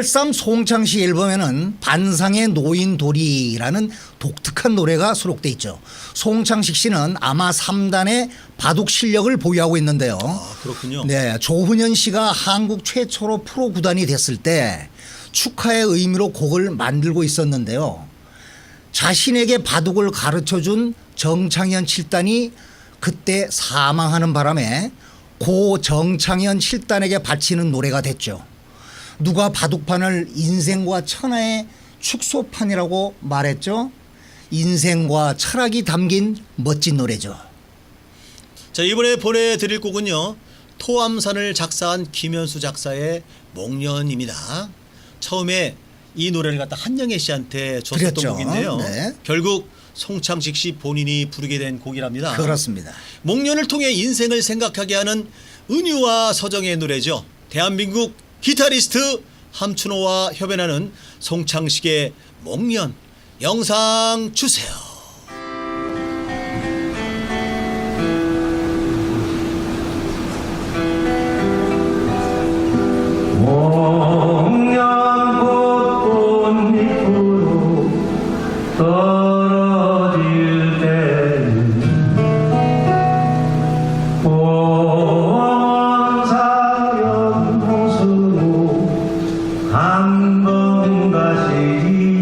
팔삼 송창시 앨범에는 반상의 노인돌이라는 독특한 노래가 수록돼 있죠. 송창식 씨는 아마 3단의 바둑 실력을 보유하고 있는데요. 아, 그렇군요. 네, 조훈현 씨가 한국 최초로 프로 구단이 됐을 때 축하의 의미로 곡을 만들고 있었는데요. 자신에게 바둑을 가르쳐 준 정창현 7단이 그때 사망하는 바람에 고 정창현 7단에게 바치는 노래가 됐죠. 누가 바둑판을 인생과 천하의 축소판이라고 말했죠? 인생과 철학이 담긴 멋진 노래죠. 자 이번에 보내드릴 곡은요 토암산을 작사한 김현수 작사의 목련입니다. 처음에 이 노래를 갖다 한영애 씨한테 줬었던 그랬죠. 곡인데요. 네. 결국 송창식 씨 본인이 부르게 된 곡이랍니다. 그렇습니다. 목련을 통해 인생을 생각하게 하는 은유와 서정의 노래죠. 대한민국 기타리스트 함춘호와 협연하는 송창식의 목련 영상 주세요. 밑으로 떨어질 때는 보원사령 홍수로 한번 가시기